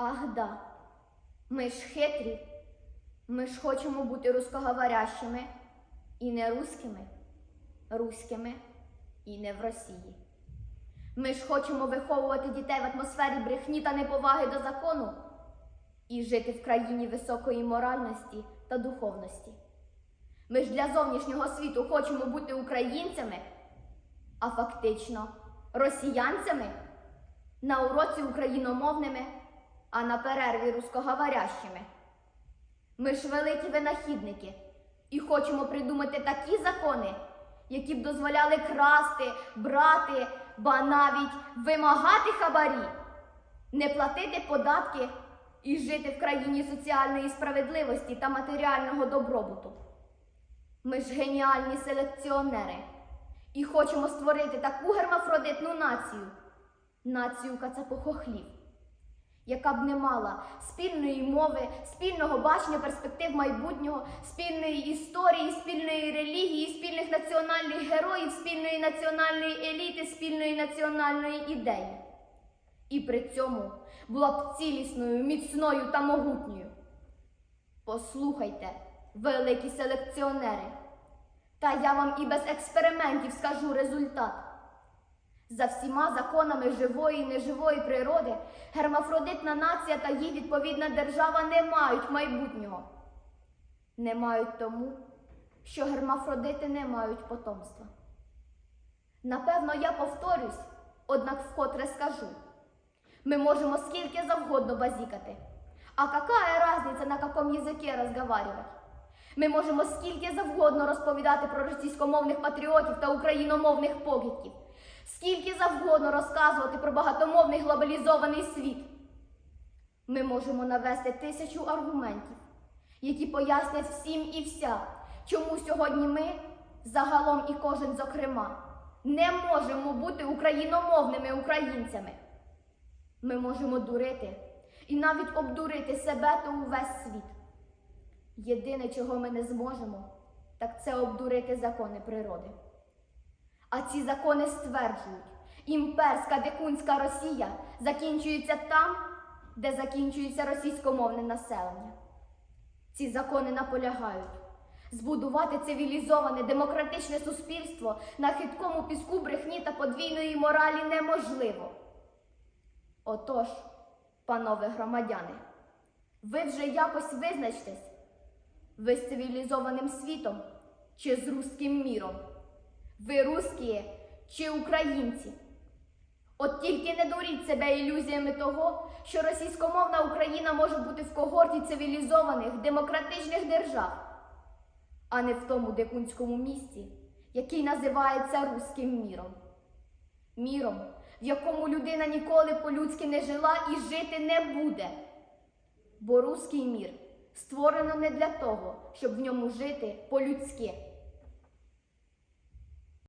Ах да, ми ж хитрі, ми ж хочемо бути рускоговорящими і не руськими, руськими і не в Росії. Ми ж хочемо виховувати дітей в атмосфері брехні та неповаги до закону і жити в країні високої моральності та духовності. Ми ж для зовнішнього світу хочемо бути українцями, а фактично росіянцями на уроці україномовними, а на перерві рускоговорящими. Ми ж великі винахідники і хочемо придумати такі закони, які б дозволяли красти, брати, ба навіть вимагати хабарі, не платити податки і жити в країні соціальної справедливості та матеріального добробуту. Ми ж геніальні селекціонери і хочемо створити таку гермафродитну націю, націю кацапохохлів, яка б не мала спільної мови, спільного бачення перспектив майбутнього, спільної історії, спільної релігії, спільних національних героїв, спільної національної еліти, спільної національної ідеї. І при цьому була б цілісною, міцною та могутньою. Послухайте, великі селекціонери, та я вам і без експериментів скажу результат. За всіма законами живої і неживої природи, гермафродитна нація та їй відповідна держава не мають майбутнього. Не мають тому, що гермафродити не мають потомства. Напевно, я повторюсь, однак вкотре скажу. Мы можем скільки завгодно базікати. А какая разница, на каком языке разговаривать? Ми можемо скільки завгодно розповідати про російськомовних патріотів та україномовних покидьків, скільки завгодно розказувати про багатомовний глобалізований світ. Ми можемо навести тисячу аргументів, які пояснять всім і вся, чому сьогодні ми, загалом і кожен зокрема, не можемо бути україномовними українцями. Ми можемо дурити і навіть обдурити себе та увесь світ. Єдине, чого ми не зможемо, так це обдурити закони природи. А ці закони стверджують, імперська дикунська Росія закінчується там, де закінчується російськомовне населення. Ці закони наполягають збудувати цивілізоване демократичне суспільство на хиткому піску брехні та подвійної моралі неможливо. Отож, панове громадяни, ви вже якось визначтесь, ви з цивілізованим світом чи з руським міром, ви русські чи українці. От тільки не дуріть себе ілюзіями того, що російськомовна Україна може бути в когорті цивілізованих демократичних держав, а не в тому дикунському місті, який називається руським міром. Міром, в якому людина ніколи по-людськи не жила і жити не буде. Бо руський мір створено не для того, щоб в ньому жити по-людськи,